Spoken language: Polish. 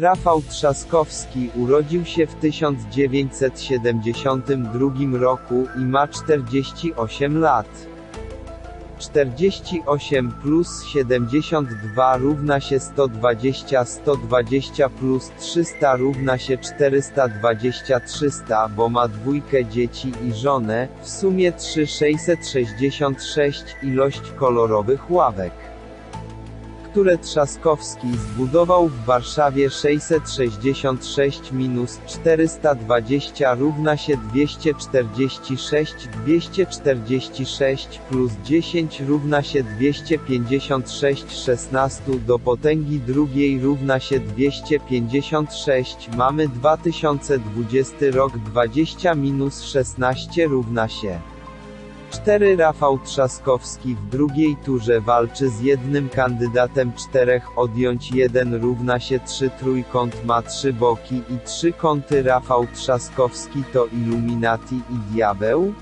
Rafał Trzaskowski urodził się w 1972 roku i ma 48 lat. 48 plus 72 równa się 120 120 plus 300 równa się 420 300 bo ma dwójkę dzieci i żonę, w sumie 3666 ilość kolorowych ławek które Trzaskowski zbudował w Warszawie 666 minus 420 równa się 246 246 plus 10 równa się 256 16 do potęgi drugiej równa się 256 mamy 2020 rok 20 minus 16 równa się 4 Rafał Trzaskowski w drugiej turze walczy z jednym kandydatem czterech odjąć 1 równa się 3 trójkąt ma 3 boki i 3 kąty Rafał Trzaskowski to Illuminati i Diabeł?